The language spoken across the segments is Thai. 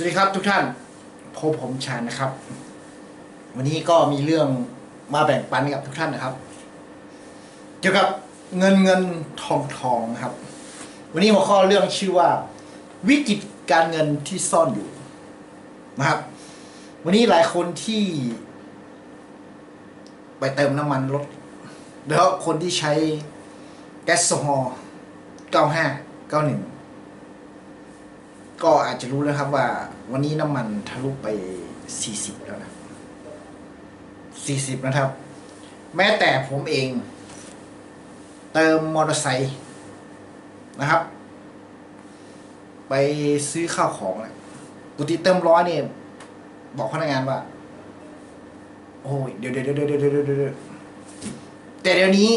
สวัสดีครับทุกท่านพบผมชาญนะครับ วันนี้ก็มีเรื่องมาแบ่งปันกับทุกท่านนะครับ เกี่ยวกับเงินเงินทองทองนะครับ วันนี้หัวข้อเรื่องชื่อว่า วิกฤตการเงินที่ซ่อนอยู่นะครับ วันนี้หลายคนที่ ไปเติมน้ำมันรถแล้วคนที่ใช้แก๊สโซฮอล์95 91 ก็อาจจะรู้แล้วครับว่า วันนี้น้ำมันทะลุไป 40 แล้วนะ 40 นะครับ แม้แต่ผมเอง เติมมอเตอร์ไซค์นะครับ ไปซื้อข้าวของนะปกติเติมร้อยเนี่ยบอกพนักงานว่า โอ้ยเดี๋ยวเดี๋ยวเดี๋ยวเดี๋ยวเดี๋ยวเดี๋ยวเดี๋ยวแต่เดี๋ยวนี้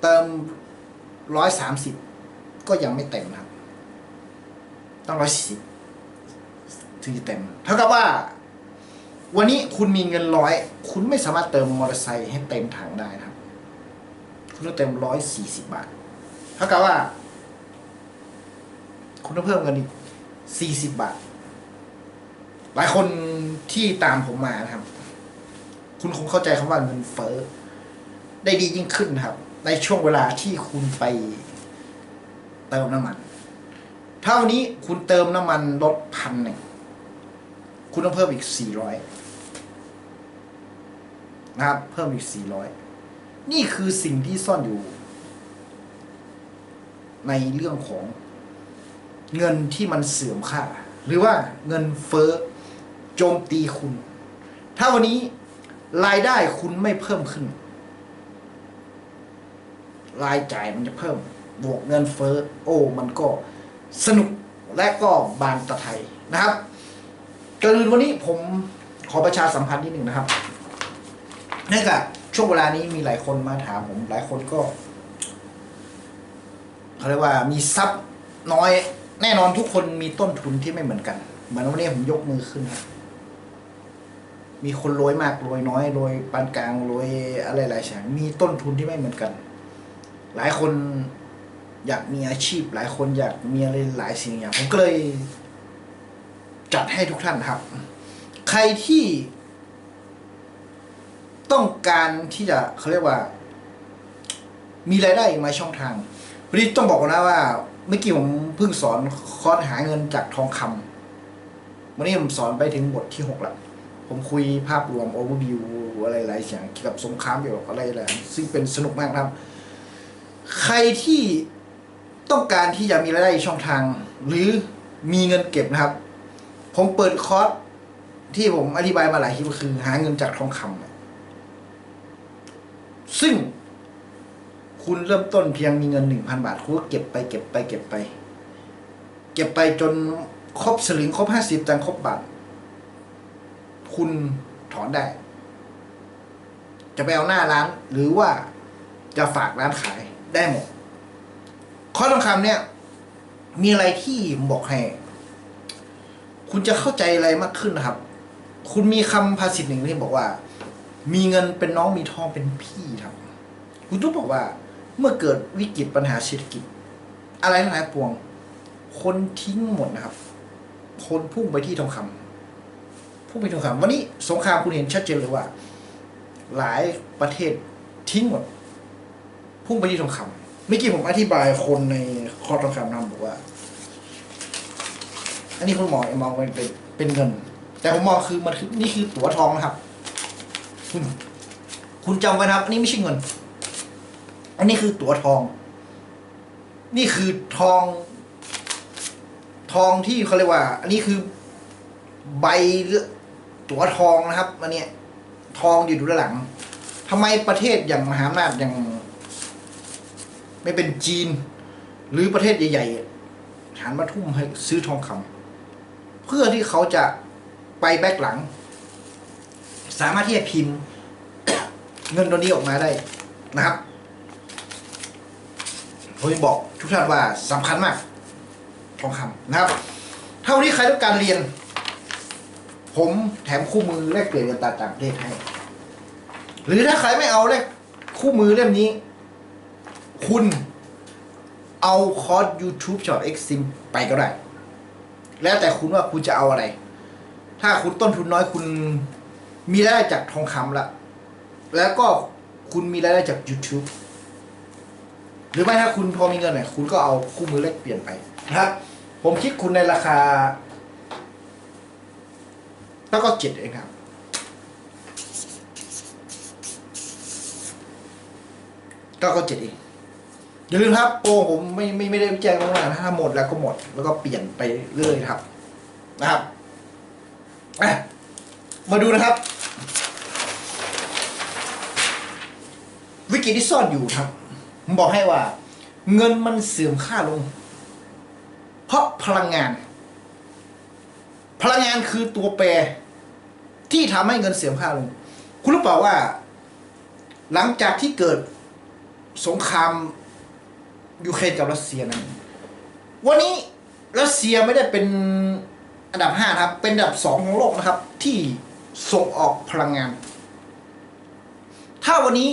เติมร้อยสามสิบก็ยังไม่เต็มนะครับ ต้องร้อยสี่สิบถึงจะเต็ม เท่ากับว่า วันนี้คุณมีเงินร้อย คุณไม่สามารถเติมมอเตอร์ไซค์ให้เต็มถังได้นะครับ คุณต้องเติมร้อยสี่สิบบาท เท่ากับว่า คุณต้องเพิ่มเงินอีกสี่สิบบาท หลายคนที่ตามผมมานะครับ คุณคงเข้าใจคำว่าเงินเฟ้อได้ดียิ่งขึ้นครับ ในช่วงเวลาที่คุณไปเติมน้ำมัน ถ้าวันนี้คุณเติมน้ำมันลดพันหนึ่งคุณต้องเพิ่มอีกสี่ร้อยนะครับ เพิ่มอีกสี่ร้อยนี่คือสิ่งที่ซ่อนอยู่ ในเรื่องของเงินที่มันเสื่อมค่า หรือว่าเงินเฟ้อโจมตีคุณ ถ้าวันนี้รายได้คุณไม่เพิ่มขึ้น รายจ่ายมันจะเพิ่ม บวกเงินเฟ้อโอ้ มันก็ สนุกและก็บานตะไทยนะครับก่อนอื่นวันนี้ผมขอประชาสัมพันธ์นิดหนึ่งนะครับ เนื่องจากช่วงเวลานี้มีหลายคนมาถามผม หลายคนก็เขาเรียกว่ามีทรัพย์น้อย แน่นอนทุกคนมีต้นทุนที่ไม่เหมือนกันเหมือนวันนี้ผมยกมือขึ้นครับมีคนรวยมากรวยน้อยรวยปานกลางรวยอะไรหลายอย่างมีต้นทุนที่ไม่เหมือนกัน หลายคน อยากมีอาชีพหลายคนอยากมีอะไรหลายสิ่งอย่างผมก็เลย จัดให้ทุกท่านครับ ใครที่ ต้องการที่จะเขาเรียกว่า มีรายได้มาช่องทางวันนี้ต้องบอกนะว่าเมื่อกี้ผมเพิ่งสอนคอร์สหาเงินจากทองคำวันนี้ผมสอนไปถึงบทที่หกแล้วผมคุยภาพรวมโอเวอร์วิวอะไรหลายอย่างเกี่ยวกับสงครามเกี่ยวกับอะไรหลายซึ่งเป็นสนุกมากครับ ใครที่ ต้องการที่จะมีรายได้ช่องทาง หรือมีเงินเก็บนะครับ ผมเปิดคอร์สที่ผมอธิบายมาหลายคลิปก็คือ หาเงินจากทองคำซึ่งคุณเริ่มต้นเพียงมีเงินหนึ่งพันบาท คุณก็เก็บไปเก็บไปเก็บไป เก็บไปจนครบสลึงครบห้าสิบตังครบบาท คุณถอนได้ จะไปเอาหน้าร้าน หรือว่าจะฝากร้านขายได้หมด ข้อทองคำเนี่ย มีอะไรที่บอกให้ คุณจะเข้าใจอะไรมากขึ้นนะครับ คุณมีคำภาษิตหนึ่งที่บอกว่า มีเงินเป็นน้องมีทองเป็นพี่ครับ คุณต้องบอกว่า เมื่อเกิดวิกฤตปัญหาเศรษฐกิจ อะไรทั้งหลายปวง คนทิ้งหมดนะครับ คนพุ่งไปที่ทองคำพุ่งไปทองคำวันนี้สงครามคุณเห็นชัดเจนเลยว่า หลายประเทศทิ้งหมด พุ่งไปที่ทองคำ เมื่อกี้ผมอธิบายคนในคอร์สทองคำนำบอกว่า อันนี้คุณหมอมองเป็นเป็นเป็นเงิน แต่ผมมองคือมันคือนี่คือตั๋วทองนะครับ คุณคุณจำไว้นะครับ อันนี้ไม่ใช่เงิน อันนี้คือตั๋วทอง นี่คือทอง ทองที่เขาเรียกว่า อันนี้คือใบหรือตั๋วทองนะครับอันเนี้ยทองอยู่ด้านหลังทำไมประเทศอย่างมหาอำนาจอย่าง ไม่เป็นจีน หรือประเทศใหญ่ๆหันมาทุ่มให้ซื้อทองคำเพื่อที่เขาจะไปแบกหลัง สามารถที่จะพิมพ์ เงินตัวนี้ออกมาได้นะครับผมจะบอกทุกท่านว่าสำคัญมาก ทองคำนะครับถ้านี้ใครต้องการเรียน ผมแถมคู่มือแลกเปลี่ยนเงินตาต่างประเทศให้ หรือถ้าใครไม่เอาแลกคู่มือเล่มนี้ คุณเอาคอร์ส YouTube Shop X Sim ไปก็ได้ แล้วแต่คุณว่าคุณจะเอาอะไร ถ้าคุณต้นทุนน้อยคุณมีรายได้จากทองคำละแล้วก็คุณมีรายได้จาก YouTube หรือไม่ถ้าคุณพอมีเงินเนี่ยคุณก็เอาคู่มือเลขเปลี่ยนไปนะครับ ผมคิดคุณในราคา แล้วก็เจ็ดเองครับก็ก็เจ็ดเอง อย่าลืมครับโปรผมไม่ไม่ไม่ได้แจ้งล่วงหน้านถ้าหมดแล้วก็หมด แล้วก็เปลี่ยนไปเรื่อยครับ นะครับอะมาดูนะครับ วิกฤตที่ซ่อนอยู่ครับผมบอกให้ว่า เงินมันเสื่อมค่าลง เพราะพลังงาน พลังงานคือตัวแปร ที่ทำให้เงินเสื่อมค่าลง คุณรู้เปล่าว่า หลังจากที่เกิดสงคราม ยูเครนกับรัสเซียนั้นวันนี้รัสเซียไม่ได้เป็นอันดับห้านะครับ เป็นอันดับสองของโลกนะครับ ที่ส่งออกพลังงาน ถ้าวันนี้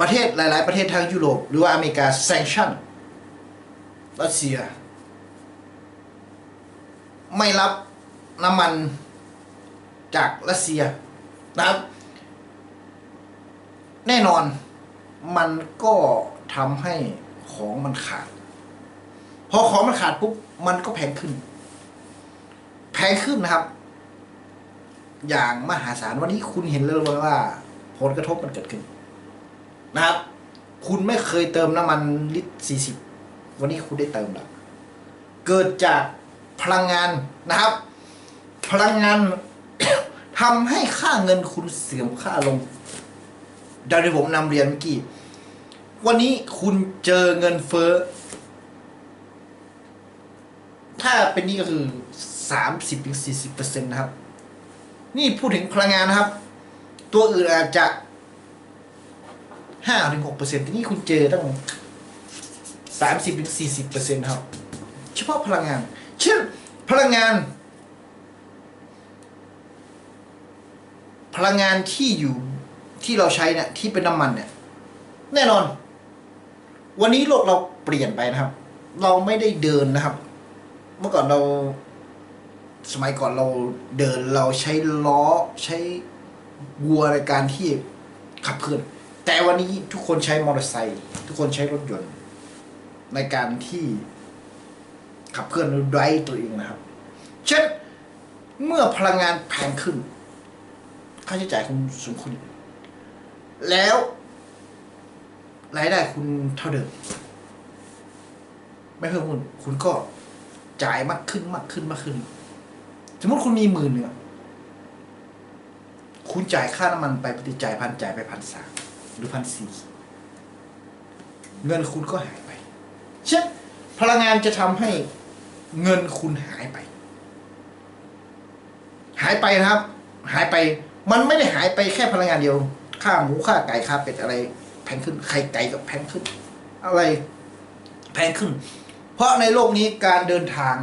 ประเทศหลาย ๆ ประเทศทางยุโรป หรือว่าอเมริกา sanction รัสเซีย ไม่รับน้ำมันจากรัสเซียนะครับ แน่นอน มันก็ทำให้ของมันขาด พอของมันขาดปุ๊บมันก็แพงขึ้น แพงขึ้นนะครับ อย่างมหาศาลวันนี้คุณเห็นเลยว่า ผลกระทบมันเกิดขึ้น นะครับ คุณไม่เคยเติมน้ำมันลิตรสี่สิบวันนี้คุณได้เติมแล้วเกิดจากพลังงานนะครับ พลังงานทำให้ค่าเงินคุณเสื่อมค่าลงดังที่ผมนำเรียนเมื่อกี้ วันนี้คุณเจอเงินเฟ้อ ถ้าเป็นนี่ก็คือสามสิบถึงสี่สิบเปอร์เซ็นต์นะครับ นี่พูดถึงพลังงานนะครับ ตัวอื่นอาจจะห้าถึงหกเปอร์เซ็นต์ที่นี่คุณเจอตั้งสามสิบถึงสี่สิบเปอร์เซ็นต์ครับ เฉพาะพลังงาน เช่นพลังงาน พลังงานที่อยู่ที่เราใช้เนี่ยที่เป็นน้ำมันเนี่ยแน่นอน วันนี้โลกเราเปลี่ยนไปนะครับ เราไม่ได้เดินนะครับ เมื่อก่อนเรา สมัยก่อนเราเดินเราใช้ล้อใช้วัวในการที่ขับเคลื่อน แต่วันนี้ทุกคนใช้มอเตอร์ไซค์ทุกคนใช้รถยนต์ ในการที่ขับเคลื่อนไดรฟ์ตัวเองนะครับ เช่นเมื่อพลังงานแพงขึ้น ค่าใช้จ่ายคุณสูงขึ้น แล้ว รายได้คุณเท่าเดิม ไม่เพิ่มขึ้นคุณก็จ่ายมากขึ้นมากขึ้นมากขึ้น สมมติคุณมีหมื่นหนึ่งอะคุณจ่ายค่าน้ำมันไปปฏิจ่ายพันจ่ายไปพันสามหรือพันสี่เงินคุณก็หายไป เช่นพลังงานจะทำให้เงินคุณหายไป หายไปนะครับ หายไป มันไม่ได้หายไปแค่พลังงานเดียว ค่าหมูค่าไก่ค่าเป็ดอะไร แพงขึ้นไข่ไก่ก็แพงขึ้น อะไรแพงขึ้น เพราะในโลกนี้การเดินทาง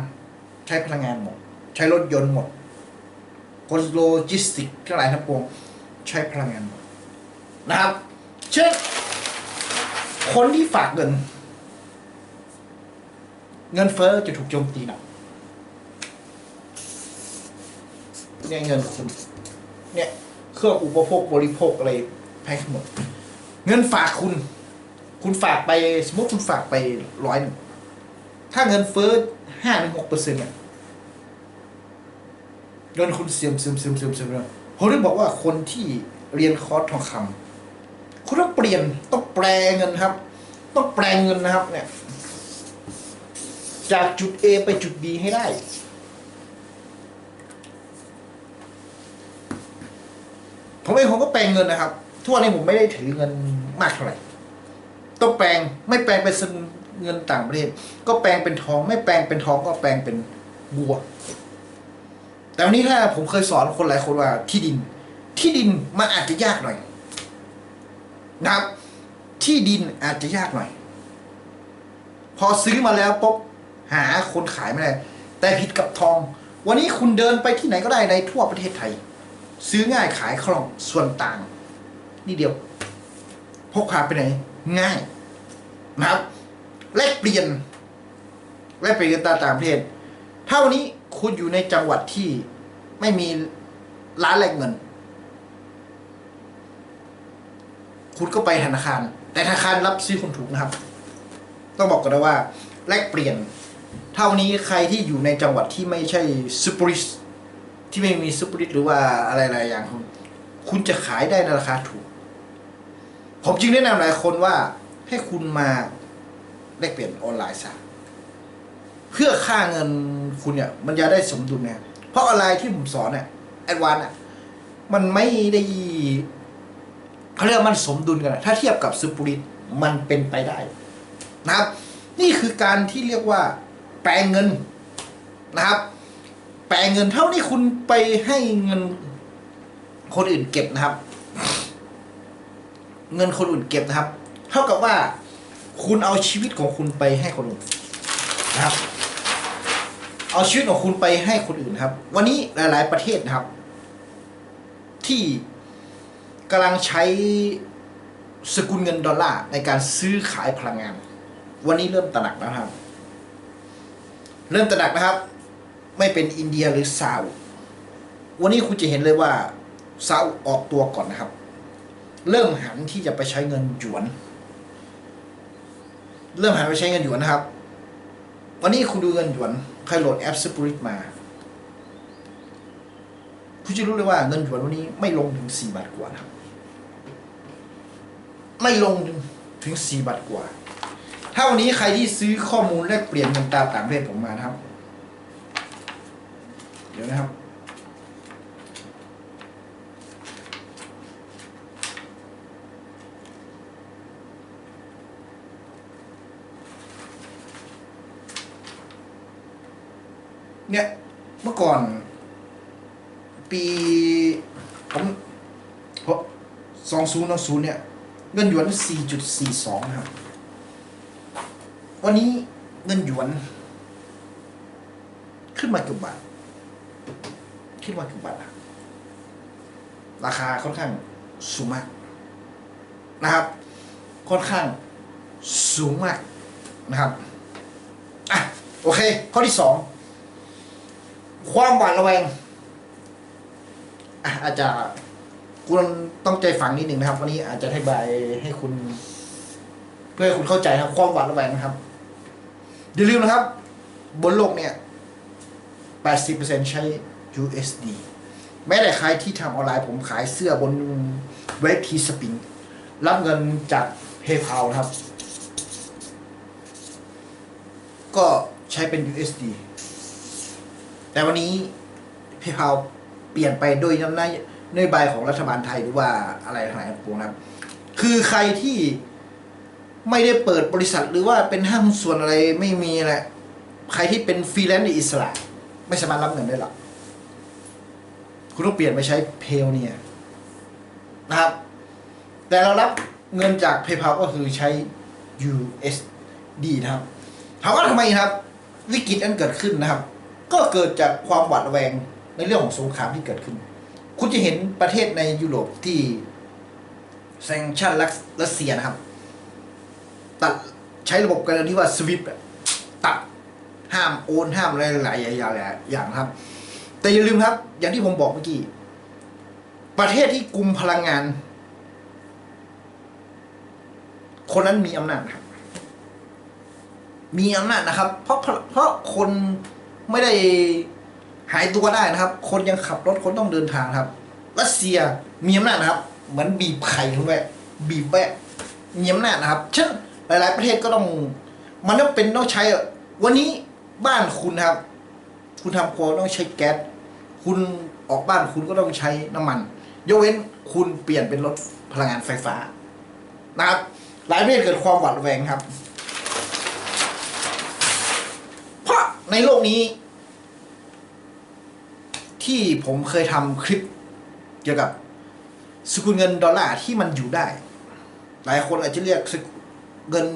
ใช้พลังงานหมด ใช้รถยนต์หมดคนโลจิสติกทั้งหลายทั้งปวงใช้พลังงานหมดนะครับ เช่นคนที่ฝากเงิน เงินเฟ้อจะถูกโจมตีหนักเนี่ยเงินคุณเนี่ยเครื่องอุปโภคบริโภคอะไรแพงหมด เงินฝากคุณ คุณฝากไปสมมติคุณฝากไปร้อยหนึ่งถ้าเงินเฟ้อห้าถึงหกเปอร์เซ็นต์เนี่ยเงินคุณเสื่อมเสื่อมเสื่อมเสื่อมเสื่อมเลยผมถึงบอกว่าคนที่เรียนคอร์สทองคำคุณต้องเปลี่ยนต้องแปลเงินครับ ต้องแปลเงินนะครับ เนี่ย จากจุด A ไปจุด B ให้ได้ผมเองผมก็แปลงเงินนะครับ ทุกวันนี้ผมไม่ได้ถือเงินมากเท่าไหร่ต้องแปลงไม่แปลงเป็นเงินต่างประเทศ ก็แปลงเป็นทอง ไม่แปลงเป็นทองก็แปลงเป็นบัว แต่วันนี้ถ้าผมเคยสอนคนหลายคนว่าที่ดิน ที่ดินมันอาจจะยากหน่อย นะครับ ที่ดินอาจจะยากหน่อย พอซื้อมาแล้วปุ๊บหาคนขายไม่ได้แต่ผิดกับทอง วันนี้คุณเดินไปที่ไหนก็ได้ในทั่วประเทศไทย ซื้อง่ายขายคล่องส่วนต่าง นี่เดียวพกพาไปไหน ง่ายนะครับ แลกเปลี่ยน แลกเปลี่ยนตาต่างประเทศ ถ้าวันนี้คุณอยู่ในจังหวัดที่ไม่มีร้านแลกเงิน คุณก็ไปธนาคาร แต่ธนาคารรับซื้อคนถูกนะครับ ต้องบอกกันนะว่า แลกเปลี่ยน เท่านี้ใครที่อยู่ในจังหวัดที่ไม่ใช่ซูเปอริสที่ไม่มีซูเปอริสหรือว่าอะไรหลายอย่างคุณคุณจะขายได้ในราคาถูก ผมจึงแนะนำหลายคนว่าให้คุณมาแลกเปลี่ยนออนไลน์ซะเพื่อค่าเงินคุณเนี่ย มันจะได้สมดุลเนี่ยเพราะออนไลน์ที่ผมสอนเนี่ยแอดวานอะมันไม่ได้เขาเรียกมันสมดุลกันถ้าเทียบกับซูเปอริสมันเป็นไปได้นะครับ นี่คือการที่เรียกว่า แปลงเงินนะครับ แปลงเงินเท่านี้คุณไปให้เงินคนอื่นเก็บนะครับ เงินคนอื่นเก็บนะครับ เท่ากับว่าคุณเอาชีวิตของคุณไปให้คนอื่นนะครับ เอาชีวิตของคุณไปให้คนอื่นครับ วันนี้หลาย ๆ ประเทศนะครับ ที่กำลังใช้สกุลเงินดอลลาร์ในการซื้อขายพลังงาน วันนี้เริ่มตระหนักแล้วครับ เริ่มตระหนักนะครับ ไม่เป็นอินเดียหรือซาอุวันนี้คุณจะเห็นเลยว่าซาอุออกตัวก่อนนะครับ เริ่มหันที่จะไปใช้เงินหยวน เริ่มหันไปใช้เงินหยวนนะครับ วันนี้คุณดูเงินหยวนใครโหลดแอปสปริตมาคุณจะรู้เลยว่าเงินหยวนวันนี้ไม่ลงถึงสี่บาทกว่านะครับ ไม่ลงถึงสี่บาทกว่า ถ้าวันนี้ใครที่ซื้อข้อมูลแลกเปลี่ยนเงินตราต่างประเทศผมมานะครับ เดี๋ยวนะครับ เนี่ยเมื่อก่อน ปีผมพราะสองศูนย์ศูนย์เนี่ย เงินหยวนสี่จุดสี่สองนะครับ วันนี้เงินหยวน ขึ้นมากี่บาทขึ้นมากี่บาทอะราคาค่อนข้างสูงมากนะครับ ค่อนข้างสูงมากนะครับ อะ โอเค ข้อที่สอง ความหวาดระแวงอะอาจจะคุณต้องใจฝังนิดหนึ่งนะครับ วันนี้อาจจะอธิบายให้คุณ เพื่อให้คุณเข้าใจนะครับ ความหวาดระแวงนะครับอย่าลืมนะครับ บนโลกเนี่ย 80%ใช้ USD แม้แต่ใครที่ทำออนไลน์ผมขายเสื้อบนเว็บทีสปริงรับเงินจาก PayPal นะครับ ก็ใช้เป็น USD แต่วันนี้ PayPal เปลี่ยนไปโดยนโยบายของรัฐบาลไทยหรือว่าอะไรทั้งหลายปวงนะครับ คือใครที่ไม่ได้เปิดบริษัทหรือว่าเป็นห้างหุ้นส่วนอะไรไม่มีแหละใครที่เป็นฟรีแลนซ์อิสระ ไม่สามารถรับเงินได้หรอกคุณต้องเปลี่ยนไปใช้เพลเนี่ยนะครับ แต่เรารับเงินจาก PayPal ก็คือใช้ USD นะครับถามว่าทำไมนะครับ วิกฤตอันเกิดขึ้นนะครับ ก็เกิดจากความหวาดระแวงในเรื่องของสงครามที่เกิดขึ้น คุณจะเห็นประเทศในยุโรปที่แซงชั่นรัสเซียนะครับ ตัดใช้ระบบการที่ว่าสวิปตัดห้ามโอนห้ามอะไรหลายอย่างอย่างนะครับ แต่อย่าลืมครับ อย่างที่ผมบอกเมื่อกี้ ประเทศที่กลุ่มพลังงาน คนนั้นมีอำนาจครับ มีอำนาจนะครับ เพราะเพราะคน ไม่ได้หายตัวได้นะครับ คนยังขับรถคนต้องเดินทางครับรัสเซียมีอำนาจนะครับ เหมือนบีบไข่ลงไปบีบแวะมีอำนาจนะครับเช่นหลาย ๆ ประเทศก็ต้อง มันต้องเป็นต้องใช้ วันนี้บ้านคุณนะครับ คุณทำครัวต้องใช้แก๊สคุณออกบ้านคุณก็ต้องใช้น้ำมัน ยกเว้นคุณเปลี่ยนเป็นรถพลังงานไฟฟ้านะครับ หลายประเทศเกิดความหวาดระแวงครับ เพราะ ในโลกนี้ ที่ผมเคยทำคลิปเกี่ยวกับสกุลเงินดอลลาร์ที่มันอยู่ได้ หลายคนอาจจะเรียกสกุลเงิน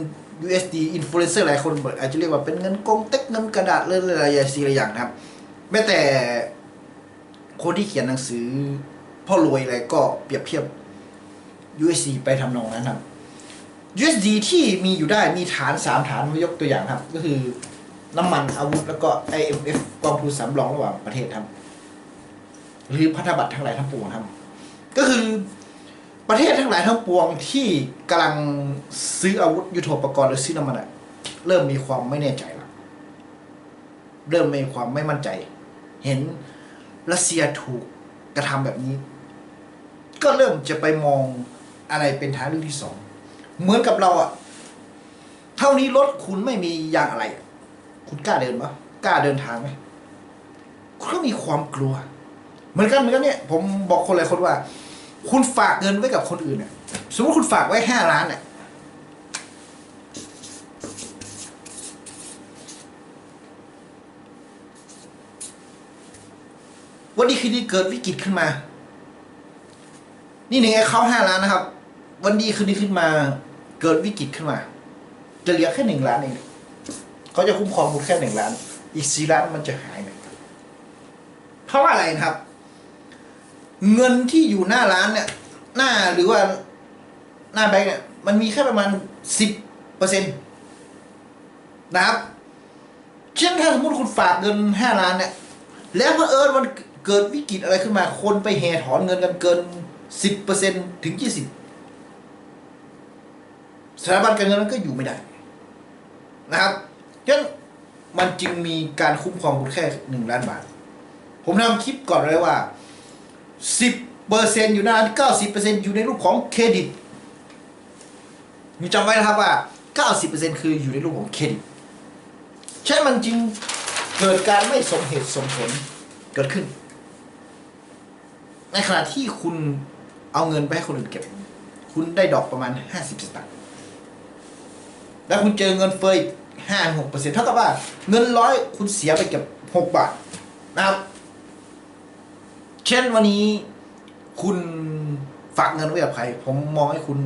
USD influencer หลายคนอาจจะเรียกว่าเป็นเงินกงเต็กเงินกระดาษเรื่องอะไรอย่างนะครับ แม้แต่คนที่เขียนหนังสือพ่อรวยอะไรก็เปรียบเทียบ USD ไปทำนองนั้นครับ USD ที่มีอยู่ได้มีฐานสามฐานมายกตัวอย่างครับ ก็คือ น้ำมันอาวุธแล้วก็ IMF กองทุนสำรองระหว่างประเทศทำหรือพันธบัตรทั้งหลายทั้งปวงทำก็คือประเทศทั้งหลายทั้งปวงที่กำลังซื้ออาวุธยุทโธปกรณ์หรือซื้อน้ำมันอะเริ่มมีความไม่แน่ใจแล้วเริ่มมีความไม่มั่นใจ เห็นรัสเซียถูกกระทำแบบนี้ ก็เริ่มจะไปมองอะไรเป็นทางเลือกที่สอง เหมือนกับเราอะเท่านี้รถคุณไม่มียางอะไรอะ คุณกล้าเดินปะกล้าเดินทางไหมคุณก็มีความกลัว เหมือนกันเหมือนกันเนี่ย ผมบอกคนหลายคนว่า คุณฝากเงินไว้กับคนอื่นเนี่ยสมมติคุณฝากไว้ห้าล้านเนี่ยวันนี้คืนนี้เกิดวิกฤตขึ้นมา นี่หนึ่งไอ้เขาห้าล้านนะครับ วันดีคืนนี้ขึ้นมา เกิดวิกฤตขึ้นมา จะเหลือแค่หนึ่งล้านเอง เขาจะคุ้มครองคุณแค่หนึ่งล้าน อีกสี่ล้านมันจะหายไปเพราะว่าอะไรนะครับ เงินที่อยู่หน้าร้านเนี่ย หน้าหรือว่าหน้าแบงค์เนี่ย มันมีแค่ประมาณสิบเปอร์เซ็นต์นะครับเช่นถ้าสมมติคุณฝากเงินห้าล้านเนี่ย แล้วเผอิญมันเกิดวิกฤตอะไรขึ้นมา คนไปแห่ถอนเงินกันเกินสิบเปอร์เซ็นถึงยี่สิบสถาบันการเงินนั้นก็อยู่ไม่ได้นะครับ ฉะนั้นมันจึงมีการคุ้มครองคุณแค่หนึ่งล้านบาท ผมทำคลิปก่อนเลยว่าสิบเปอร์เซ็นต์อยู่หน้าเก้าสิบเปอร์เซ็นต์อยู่ในรูปของเครดิตมีจำไว้นะครับว่าเก้าสิบเปอร์เซ็นต์คืออยู่ในรูปของเครดิตใช่มันจึงเกิดการไม่สมเหตุสมผลเกิดขึ้น ในขณะที่คุณเอาเงินไปให้คนอื่นเก็บ คุณได้ดอกประมาณห้าสิบสตางค์แล้วคุณเจอเงินเฟ้อ ห้าหกเปอร์เซ็นต์เท่ากับว่าเงินร้อยคุณเสียไปเก็บหกบาทนะครับ เช่นวันนี้คุณฝากเงินไว้กับใคร ผมมองให้คุณ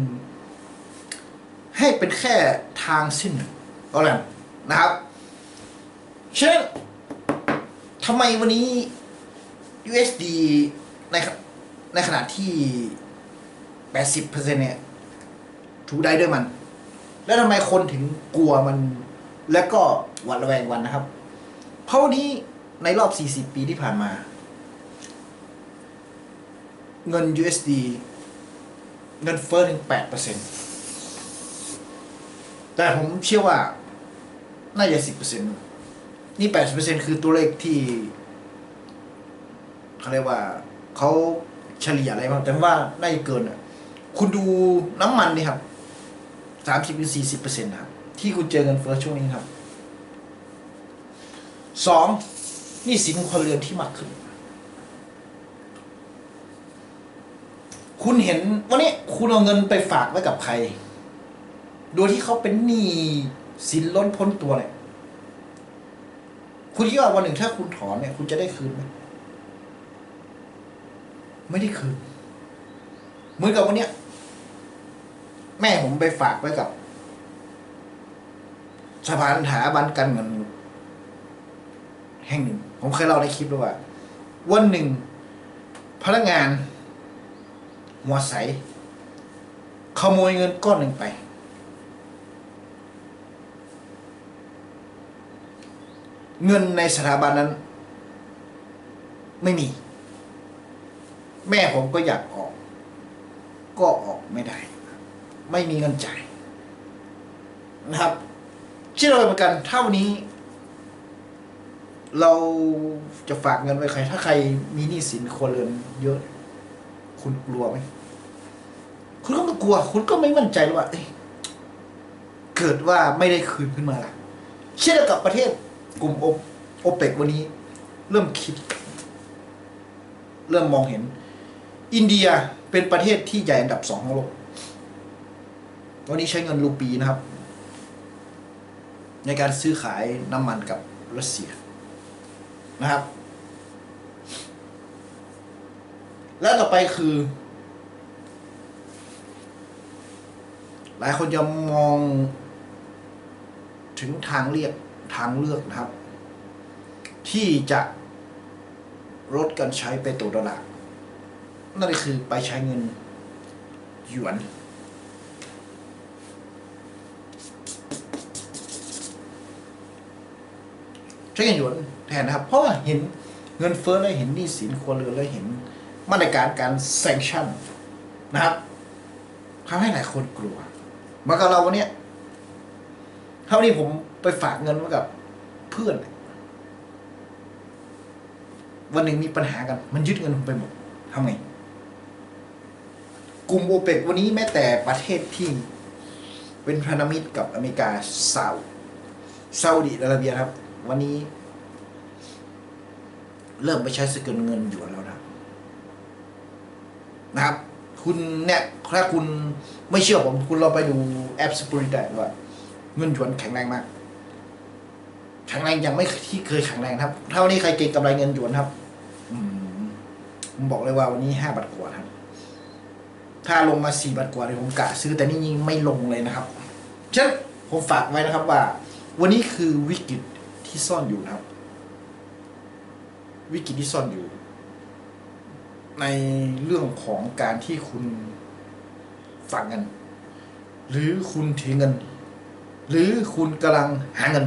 ให้เป็นแค่ทางสิ้นก็แล้วนะครับ เช่นทำไมวันนี้ USD ในในขณะที่ 80%เนี่ย ถูกได้ด้วยมัน แล้วทำไมคนถึงกลัวมัน แล้วก็หวาดระแวงวันนะครับ เพราะวันนี้ในรอบ 40 ปีที่ผ่านมา เงิน USD เงินเฟ้อถึง8%แต่ผมเชื่อว่า น่าจะ 10%นี่ 80%คือตัวเลขที่เขาเรียกว่าเขาเฉลี่ยอะไรบ้างแต่ว่าน่าจะเกินอะ คุณดูน้ำมันนี่ครับสามสิบหรือสี่สิบเปอร์เซ็นต์ครับ ที่คุณเจอเงินเฟ้อช่วงนี้ครับสองนี่สินคนเรือนที่มากขึ้น คุณเห็นวันนี้คุณเอาเงินไปฝากไว้กับใคร โดยที่เขาเป็นหนี้สินล้นพ้นตัวเนี่ยคุณคิดว่าวันหนึ่งถ้าคุณถอนเนี่ย คุณจะได้คืนไหมไม่ได้คืนเหมือนกับวันเนี้ย แม่ผมไปฝากไว้กับ สถาบันถาบันการเงิน แห่งหนึ่ง ผมเคยเล่าในคลิปด้วยว่า วันหนึ่ง พนักงานหัวใส ขโมยเงินก้อนหนึ่งไป เงินในสถาบันนั้น ไม่มี แม่ผมก็อยากออก ก็ออกไม่ได้ ไม่มีเงินจ่ายนะครับ เช่เดียวกันเหมือนกันถ้าวันนี้ เราจะฝากเงินไว้ใคร ถ้าใครมีหนี้สินครัวเรือนเยอะ คุณกลัวไหมคุณก็ไม่กลัว คุณก็ไม่มั่นใจว่าเเกิดว่าไม่ได้คืนขึ้นมาล่ะ เช่นเดียวกับประเทศกลุ่มโอโอเปกวันนี้ เริ่มคิด เริ่มมองเห็น อินเดียเป็นประเทศที่ใหญ่อันดับสองของโลกวันนี้ใช้เงินรูปีนะครับ ในการซื้อขายน้ำมันกับรัสเซียนะครับ และต่อไปคือ หลายคนจะมองถึงทางเลือกทางเลือกนะครับ ที่จะลดการใช้เปโตรดอลลาร์นั่นคือไปใช้เงินหยวน ช้เงินหยวนแทนนะครับ เพราะว่าเห็นเงินเฟ้อแล้วเห็นหนี้สินครัวเรือนแล้วเห็นมาตรการการแซงชั่นนะครับทำให้หลายคนกลัวเหมากับเราวันนี้เท่านี้ผมไปฝากเงินไว้กับเพื่อน วันหนึ่งมีปัญหากัน มันยึดเงินผมไปหมดทำไง กลุ่มโอเปกวันนี้แม้แต่ประเทศที่เป็นพันธมิตรกับอเมริกาซาอุซาอุดิอาระเบียครับ วันนี้ เริ่มไปใช้สกุลเงินหยวนแล้วนะครับนะครับ คุณเนี่ยถ้าคุณไม่เชื่อผม คุณเราไปดูแอปสป r ริตได้ว่าเงินหยวนแข็งแรงมากแข็งแรงยังไม่ที่เคยแข็งแรงครับถ้าวันนี้ใครเก่งกำไรเงินหยวนครับผมบอกเลยว่าวันนี้ห้าบาทกว่าครับ ถ้าลงมาสี่บาทกว่าเนี่ยผมกะซื้อแต่นี่ยิงไม่ลงเลยนะครับฉะนั้นผมฝากไว้นะครับว่า วันนี้คือวิกฤต ที่ซ่อนอยู่นะครับ วิกฤตที่ซ่อนอยู่ ในเรื่องของการที่คุณฝากเงิน หรือคุณถือเงิน หรือคุณกำลังหาเงิน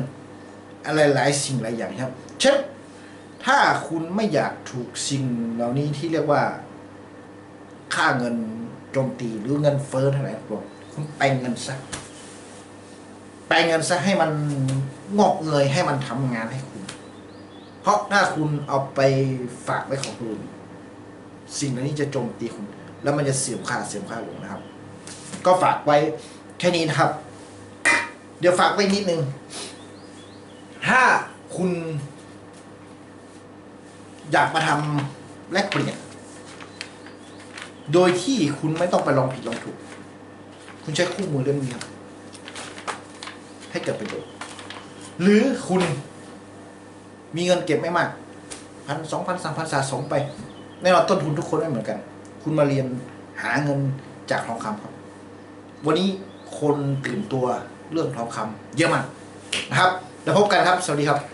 อะไรหลายสิ่งหลายอย่างครับ เช่นถ้าคุณไม่อยากถูกสิ่งเหล่านี้ที่เรียกว่า ค่าเงินโจมตีหรือเงินเฟ้อเท่าไหร่ครับคุณแปลงเงินซะแปลงเงินซะให้มัน งอกเงยให้มันทำงานให้คุณ เพราะถ้าคุณเอาไปฝากไว้ของคุณ สิ่งเหล่านี้จะโจมตีคุณ แล้วมันจะเสื่อมค่าเสื่อมค่าลงนะครับ ก็ฝากไว้แค่นี้นะครับ เดี๋ยวฝากไว้นิดนึง ถ้าคุณ อยากมาทำแลกเปลี่ยน โดยที่คุณไม่ต้องไปลองผิดลองถูก คุณใช้คู่มือเล่มนี้ครับ ให้เกิดประโยชน์ หรือคุณมีเงินเก็บไม่มากพันสองพันสามพันสะสมไปแน่นอนต้นทุนทุกคนไม่เหมือนกัน คุณมาเรียนหาเงินจากทองคำครับ วันนี้คนตื่นตัวเรื่องทองคำเยอะมากนะครับ แล้วพบกันครับ สวัสดีครับ